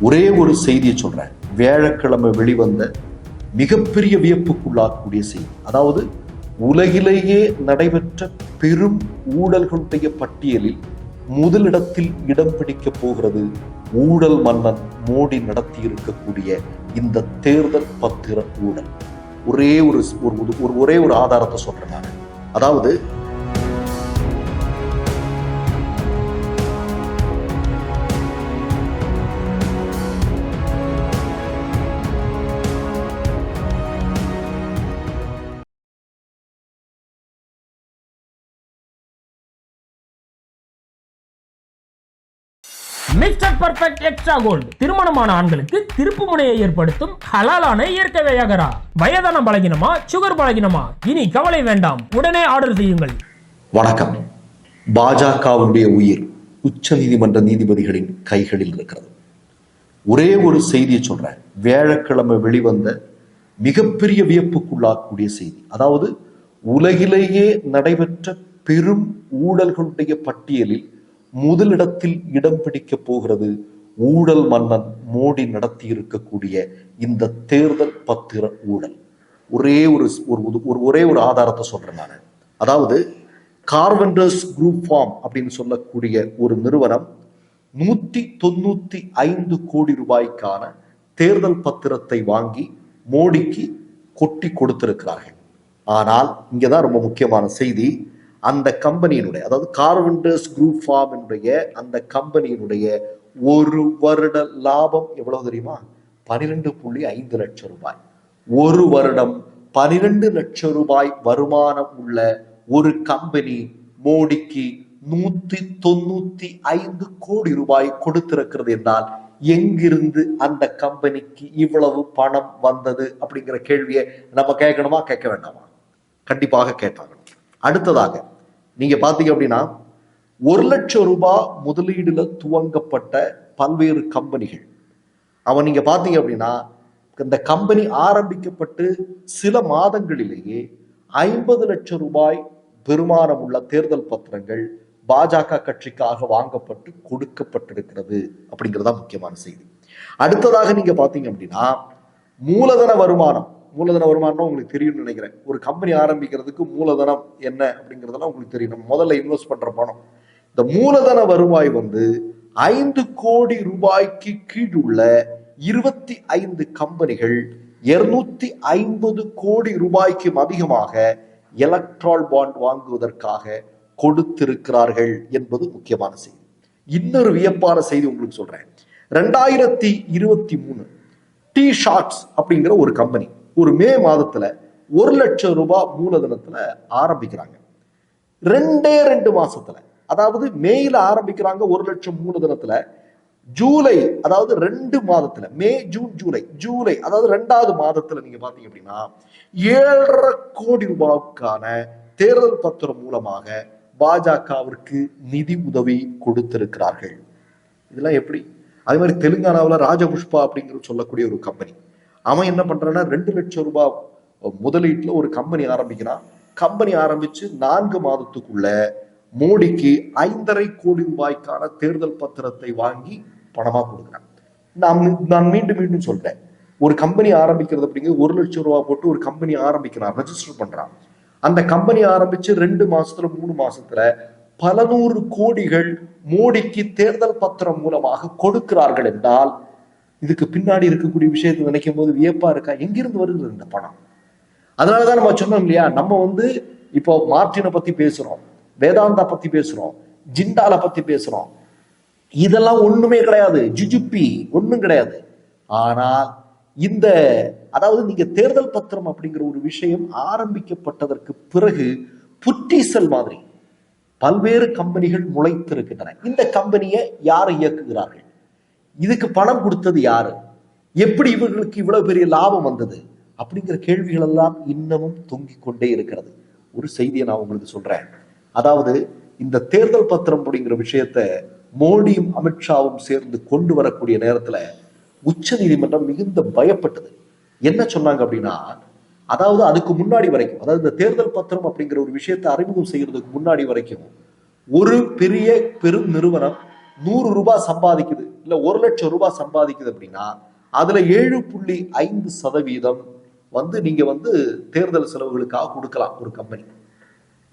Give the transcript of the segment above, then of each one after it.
ஒரே ஒரு செய்தியை சொல்றேன். வியாழக்கிழமை வெளிவந்த மிகப்பெரிய வியப்புக்குள்ளாகக்கூடிய செய்தி. அதாவது உலகிலேயே நடைபெற்ற பெரும் ஊழல்களுடைய பட்டியலில் முதலிடத்தில் இடம் பிடிக்க போகிறது ஊழல் மன்னன் மோடி நடத்தி இருக்கக்கூடிய இந்த தேர்தல் பத்திர ஊழல். ஒரே ஒரு ஒரு ஒரே ஒரு ஆதாரத்தை சொல்றேன் நான். அதாவது மிஸ்டர் பர்ஃபெக்ட் எக்ஸ்ட்ரா கோல்டு திருமணமான ஆண்களுக்கு திருப்பு முனையை ஏற்படுத்தும் ஹலாலான இயற்கை வியாகரா. வயதான பலகினமா சுகர் பலகினமா? இனி கவலை வேண்டாம். உடனே ஆர்டர் செய்யுங்கள். வணக்கம். பாஜகவுடைய உயிர் உச்ச நீதிமன்ற நீதிபதிகளின் கைகளில் இருக்கிறது. ஒரே ஒரு செய்தியை சொல்றேன். வியாழக்கிழமை வெளிவந்த மிகப்பெரிய வியப்புக்குள்ளாக்கூடிய செய்தி. அதாவது உலகிலேயே நடைபெற்ற பெரும் ஊழல்களுடைய பட்டியலில் முதலிடத்தில் இடம் பிடிக்கப் போகிறது ஊழல் மன்னன் மோடி நடத்தி இருக்கக்கூடிய இந்த தேர்தல் பத்திர ஊழல். ஒரே ஒரு ஒரு ஒரு ஒரே ஒரு ஆதாரத்தை சொல்றேன் நான். அதாவது கார்வெண்டர்ஸ் குரூப் ஃபார்ம் அப்படின்னு சொல்லக்கூடிய ஒரு நிறுவனம் நூத்தி தொண்ணூத்தி ஐந்து கோடி ரூபாய்க்கான தேர்தல் பத்திரத்தை வாங்கி மோடிக்கு கொட்டி கொடுத்திருக்கிறார்கள். ஆனால் இங்கதான் ரொம்ப முக்கியமான செய்தி. அந்த கம்பெனியினுடைய அதாவது கார்வெண்டர்ஸ் குரூப் ஃபார்மினுடைய அந்த கம்பெனியினுடைய ஒரு வருட லாபம் எவ்வளவு தெரியுமா? பனிரெண்டு புள்ளி ஐந்து லட்சம் ரூபாய். ஒரு வருடம் பனிரெண்டு லட்சம் ரூபாய் வருமானம் உள்ள ஒரு கம்பெனி மோடிக்கு நூத்தி தொண்ணூத்தி ஐந்து கோடி ரூபாய் கொடுத்திருக்கிறது என்றால் எங்கிருந்து அந்த கம்பெனிக்கு இவ்வளவு பணம் வந்தது அப்படிங்கிற கேள்வியை நம்ம கேட்கணுமா? கேட்க வேண்டாமா? கண்டிப்பாக கேட்டாகணும் அடுத்ததாக நீங்க பாத்தீங்க அப்படின்னா ஒரு லட்சம் ரூபாய் முதலீடுல துவங்கப்பட்ட பல்வேறு கம்பெனிகள். அவன் நீங்க பாத்தீங்க அப்படின்னா இந்த கம்பெனி ஆரம்பிக்கப்பட்டு சில மாதங்களிலேயே ஐம்பது லட்சம் ரூபாய் பெருமானம் உள்ள தேர்தல் பத்திரங்கள் பாஜக கட்சிக்காக வாங்கப்பட்டு கொடுக்கப்பட்டிருக்கிறது அப்படிங்கிறதா முக்கியமான செய்தி. அடுத்ததாக நீங்க பாத்தீங்க அப்படின்னா மூலதன வருமானம். மூலதன வருமானம் உங்களுக்கு தெரியும்னு நினைக்கிறேன். ஒரு கம்பெனி ஆரம்பிக்கிறதுக்கு மூலதனம் என்ன அப்படிங்கிறதெல்லாம் உங்களுக்கு தெரியும் நம்ம முதல்ல இன்வெஸ்ட் பண்ற பணம். இந்த மூலதன வருவாய் வந்து ஐந்து கோடி ரூபாய்க்கு கீழுள்ள இருபத்தி ஐந்து கம்பெனிகள் இருநூத்தி ஐம்பது கோடி ரூபாய்க்கும் அதிகமாக எலக்ட்ரால் பாண்ட் வாங்குவதற்காக கொடுத்திருக்கிறார்கள் என்பது முக்கியமான செய்தி. இன்னொரு வியப்பான செய்தி உங்களுக்கு சொல்றேன். ரெண்டாயிரத்தி இருபத்தி மூணு டி ஷார்ட்ஸ் அப்படிங்கிற ஒரு கம்பெனி ஒரு மே மாதத்துல ஒரு லட்சம் ரூபாய் மூலதனத்துல ஆரம்பிக்கிறாங்க. ரெண்டே ரெண்டு மாசத்துல. அதாவது மேயில ஆரம்பிக்கிறாங்க ஒரு லட்சம் மூலதனத்துல. ஜூலை அதாவது ரெண்டு மாதத்துல. மே ஜூன் ஜூலை ஜூலை அதாவது ரெண்டாவது மாதத்துல நீங்க பாத்தீங்க அப்படின்னா ஏழரை கோடி ரூபாய்க்கான தேர்தல் பத்திரம் மூலமாக பாஜகவிற்கு நிதி உதவி கொடுத்திருக்கிறார்கள். இதெல்லாம் எப்படி? அதே மாதிரி தெலுங்கானாவில் ராஜபுஷ்பா அப்படிங்கிற சொல்லக்கூடிய ஒரு கம்பெனி அவன் என்ன பண்றான்னா ரெண்டு லட்சம் ரூபாய் முதலீட்டுல ஒரு கம்பெனி ஆரம்பிக்கிறான். கம்பெனி ஆரம்பிச்சு நான்கு மாதத்துக்குள்ள மோடிக்கு ஐந்தரை கோடி ரூபாய்க்கான தேர்தல் பத்திரத்தை வாங்கி பணமா கொடுக்குறான். நான் நான் மீண்டும் மீண்டும் சொல்றேன். ஒரு கம்பெனி ஆரம்பிக்கிறது அப்படிங்கிறது ஒரு லட்சம் ரூபாய் போட்டு ஒரு கம்பெனி ஆரம்பிக்கிறான் ரெஜிஸ்டர் பண்றான். அந்த கம்பெனி ஆரம்பிச்சு ரெண்டு மாசத்துல மூணு மாசத்துல பல நூறு கோடிகள் மோடிக்கு தேர்தல் பத்திரம் மூலமாக கொடுக்கிறார்கள் என்றால் இதுக்கு பின்னாடி இருக்கக்கூடிய விஷயத்தை நினைக்கும் போது வியப்பா இருக்கா? எங்கிருந்து வருகிறது இந்த பணம்? அதனாலதான் நம்ம சொன்னோம் இல்லையா? நம்ம வந்து இப்போ மார்டினை பத்தி பேசுறோம் வேதாந்தா பத்தி பேசுறோம் ஜிண்டால பத்தி பேசுறோம். இதெல்லாம் ஒண்ணுமே கிடையாது. ஜுஜுப்பி ஒண்ணும் கிடையாது. ஆனால் இந்த அதாவது நீங்க தேர்தல் பத்திரம் அப்படிங்கிற ஒரு விஷயம் ஆரம்பிக்கப்பட்டதற்கு பிறகு புற்றீசல் மாதிரி பல்வேறு கம்பெனிகள் முளைத்திருக்கின்றன. இந்த கம்பெனியை யார் இயக்குகிறார்கள்? இதுக்கு பணம் கொடுத்தது யாரு? எப்படி இவர்களுக்கு இவ்வளவு பெரிய லாபம் வந்தது? அப்படிங்கிற கேள்விகள் எல்லாம் இன்னமும் தொங்கிக் கொண்டே இருக்கிறது. ஒரு செய்தியை நான் உங்களுக்கு சொல்றேன். அதாவது இந்த தேர்தல் பத்திரம் அப்படிங்கிற விஷயத்த மோடியும் அமித்ஷாவும் சேர்ந்து கொண்டு வரக்கூடிய நேரத்துல உச்ச நீதிமன்றம் மிகுந்த பயப்பட்டது. என்ன சொன்னாங்க அப்படின்னா அதாவது அதுக்கு முன்னாடி வரைக்கும் அதாவது இந்த தேர்தல் பத்திரம் அப்படிங்கிற ஒரு விஷயத்தை அறிமுகம் செய்யறதுக்கு முன்னாடி வரைக்கும் ஒரு பெரிய பெரும் நிறுவனம் நூறு ரூபாய் சம்பாதிக்குது. இல்லை ஒரு லட்சம் ரூபாய் சம்பாதிக்குது அப்படின்னா அதில் ஏழு புள்ளி ஐந்து சதவீதம் வந்து நீங்கள் வந்து தேர்தல் செலவுகளுக்காக கொடுக்கலாம் ஒரு கம்பெனி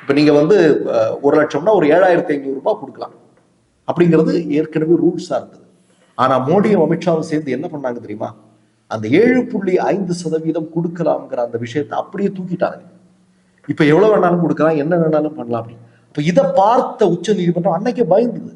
இப்போ நீங்கள் வந்து ஒரு லட்சம்னா ஒரு ஏழாயிரத்தி ஐநூறுரூபா கொடுக்கலாம். அப்படிங்கிறது ஏற்கனவே ரூல்ஸாக இருந்தது ஆனால் மோடியும் அமித்ஷாவும் சேர்ந்து என்ன பண்ணாங்க தெரியுமா? அந்த ஏழு புள்ளி ஐந்து சதவீதம் கொடுக்கலாம்ங்கிற அந்த விஷயத்தை அப்படியே தூக்கிட்டாங்க. இப்போ எவ்வளோ வேணாலும் கொடுக்கலாம் என்ன வேணாலும் பண்ணலாம் அப்படின்னு. இப்போ இதை பார்த்த உச்ச நீதிமன்றம் அன்னைக்கே பயந்தது.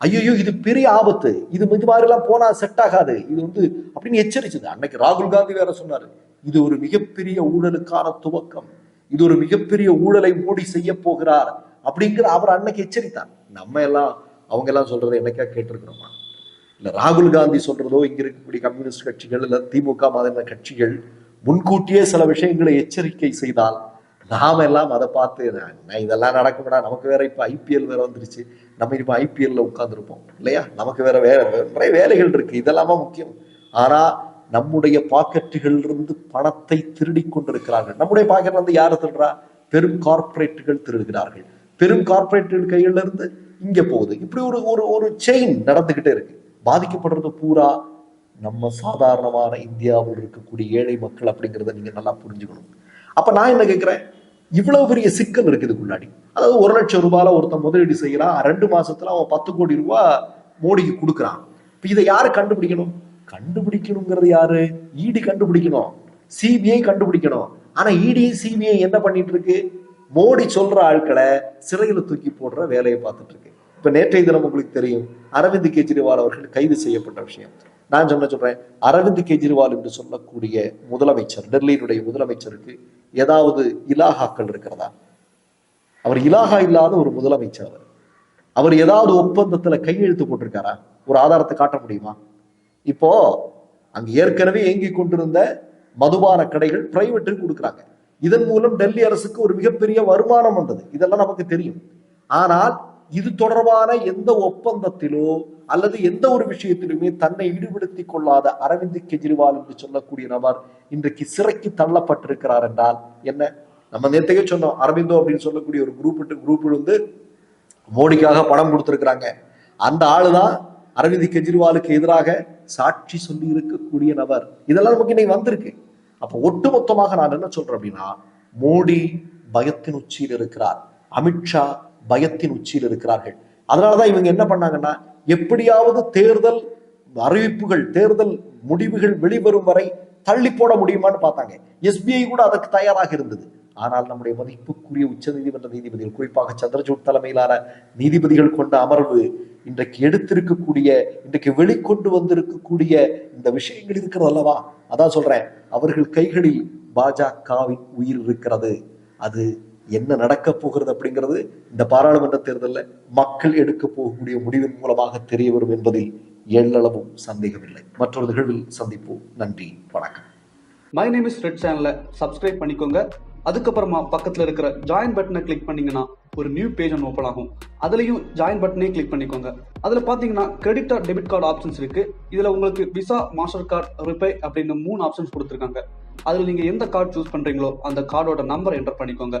ஐயோ இது பெரிய ஆபத்து. இது இது மாதிரி எல்லாம் போனா செட் ஆகாது. இது வந்து அப்படின்னு எச்சரிச்சது. அன்னைக்கு ராகுல் காந்தி வேற சொன்னாரு. இது ஒரு மிகப்பெரிய ஊழலுக்கான துவக்கம். இது ஒரு மிகப்பெரிய ஊழலை மோடி செய்ய போகிறார் அப்படிங்கிற அவர் அன்னைக்கு எச்சரித்தார். நம்ம எல்லாம் அவங்க எல்லாம் சொல்றதை என்னைக்கா கேட்டிருக்கிறோமா? இல்ல ராகுல் காந்தி சொல்றதோ இங்க இருக்கக்கூடிய கம்யூனிஸ்ட் கட்சிகள் இல்ல திமுக மாதிரியான கட்சிகள் முன்கூட்டியே சில விஷயங்களை எச்சரிக்கை செய்தால் நாம எல்லாம் அதை பார்த்து "நான் இதெல்லாம் நடக்கும்டா நமக்கு வேற இப்ப ஐபிஎல் வேற வந்துருச்சு. நம்ம இப்போ ஐபிஎல்ல உட்காந்துருப்போம் இல்லையா? நமக்கு வேற வேற நிறைய வேலைகள் இருக்கு. இதெல்லாமா முக்கியம். ஆனா நம்முடைய பாக்கெட்டுகள் இருந்து பணத்தை திருடி கொண்டிருக்கிறார்கள். நம்முடைய பாக்கெட்ல இருந்து யாரு திருடுறா? பெரும் கார்ப்பரேட்டுகள் திருடுகிறார்கள். பெரும் கார்ப்பரேட்டுகள் கையில இருந்து இங்க போகுது. இப்படி ஒரு ஒரு ஒரு செயின் நடந்துகிட்டே இருக்கு. பாதிக்கப்படுறது பூரா நம்ம சாதாரணமான இந்தியாவில் இருக்கக்கூடிய ஏழை மக்கள் அப்படிங்கிறத நீங்க நல்லா புரிஞ்சுக்கணும். அப்ப நான் என்ன கேட்கிறேன் இவ்வளவு பெரிய சிக்கல் இருக்குது முன்னாடி. அதாவது ஒரு லட்சம் ரூபாயில ஒருத்தன் முதலீடு செய்யறான் ரெண்டு மாசத்துல அவன் பத்து கோடி ரூபாய் மோடிக்கு கொடுக்குறான். இப்போ இதை யாரு கண்டுபிடிக்கணும்? கண்டுபிடிக்கணுங்கிறது யாரு? இடி கண்டுபிடிக்கணும். சிபிஐ கண்டுபிடிக்கணும். ஆனா இடி சிபிஐ என்ன பண்ணிட்டு இருக்கு? மோடி சொல்ற ஆட்களை சிறையில தூக்கி போடுற வேலையை பார்த்துட்டு இருக்கு. இப்ப நேற்றைய தினம் உங்களுக்கு தெரியும் அரவிந்த் கெஜ்ரிவால் அவர்கள் கைது செய்யப்பட்ட விஷயம். நான் சொன்ன சொல்றேன் அரவிந்த் கெஜ்ரிவால் என்று சொல்லக்கூடிய முதலமைச்சர் டெல்லியினுடைய முதலமைச்சருக்கு ஏதாவது இலாகாக்கள் இருக்கிறதா? அவர் இலாகா இல்லாத ஒரு முதலமைச்சர் அவர். ஏதாவது ஒப்பந்தத்துல கையெழுத்து போட்டிருக்காரா? ஒரு ஆதாரத்தை காட்ட முடியுமா? இப்போ அங்க ஏற்கனவே இயங்கி கொண்டிருந்த மதுபான கடைகள் பிரைவேட்டுக்கு கொடுக்குறாங்க. இதன் மூலம் டெல்லி அரசுக்கு ஒரு மிகப்பெரிய வருமானம் வந்தது. இதெல்லாம் நமக்கு தெரியும். ஆனால் இது தொடர்பான எந்த ஒப்பந்தத்திலோ அல்லது எந்த ஒரு விஷயத்திலுமே தன்னை ஈடுபடுத்திக் கொள்ளாத அரவிந்த் கெஜ்ரிவால் என்று சொல்லக்கூடிய நபர் இன்றைக்கு சிறைக்கு தள்ளப்பட்டிருக்கிறார் என்றால் என்ன? நம்ம நேற்றையே சொன்னோம் அரவிந்தோ அப்படின்னு சொல்லக்கூடிய ஒரு குரூப் குரூப் வந்து மோடிக்காக பணம் கொடுத்திருக்கிறாங்க. அந்த ஆளுதான் அரவிந்த் கெஜ்ரிவாலுக்கு எதிராக சாட்சி சொல்லி இருக்கக்கூடிய நபர். இதெல்லாம் நமக்கு இன்னைக்கு வந்திருக்கு. அப்ப ஒட்டுமொத்தமாக நான் என்ன சொல்றேன் அப்படின்னா மோடி பயத்தின் உச்சியில் இருக்கிறார். அமித்ஷா பயத்தின் உச்சியில் இருக்கிறார்கள். அதனாலதான் இவங்க என்ன பண்ணாங்கன்னா எப்படியாவது தேர்தல் அறிவிப்புகள் தேர்தல் முடிவுகள் வெளிவரும் வரை தள்ளி போட முடியுமான்னு பார்த்தாங்க. எஸ்பிஐ கூட அதற்கு தயாராக இருந்தது. ஆனால் நம்முடைய மதிப்புக்குரிய உச்சநீதிமன்ற நீதிபதிகள் குறிப்பாக சந்திரசூட் தலைமையிலான நீதிபதிகள் கொண்ட அமர்வு இன்றைக்கு எடுத்திருக்கக்கூடிய இன்றைக்கு வெளிக்கொண்டு வந்திருக்கக்கூடிய இந்த விஷயங்கள் இருக்கிறது அல்லவா? அதான் சொல்றேன். அவர்கள் கைகளில் பாஜகவின் உயிர் இருக்கிறது. அது என்ன நடக்க போகிறது அப்படிங்கிறது இந்த பாராளுமன்ற தேர்தலில் மக்கள் எடுக்க போகக்கூடிய முடிவின் மூலமாக தெரிய வரும் என்பதில் எள்ளளவும் சந்தேகமில்லை. மற்றொரு நிகழ்வில் சந்திப்போம். நன்றி. வணக்கம். மை நேம் இஸ் ரெட் சேனலை சப்ஸ்கிரைப் பண்ணிக்கோங்க. அதுக்கப்புறமா பக்கத்தில் இருக்கிற ஜாயின் பட்டனை கிளிக் பண்ணீங்கன்னா ஒரு நியூ பேஜ் ஒன்று ஓப்பன் ஆகும். அதுலேயும் ஜாயின் பட்டனே கிளிக் பண்ணிக்கோங்க. அதில் பார்த்தீங்கன்னா credit or debit card options இருக்கு. இதில் உங்களுக்கு விசா மாஸ்டர் கார்டு ரிப்பே அப்படின்னு மூணு ஆப்ஷன்ஸ் கொடுத்துருக்காங்க. அதில் நீங்கள் எந்த கார்டு சூஸ் பண்ணுறீங்களோ அந்த கார்டோட நம்பர் என்டர் பண்ணிக்கோங்க.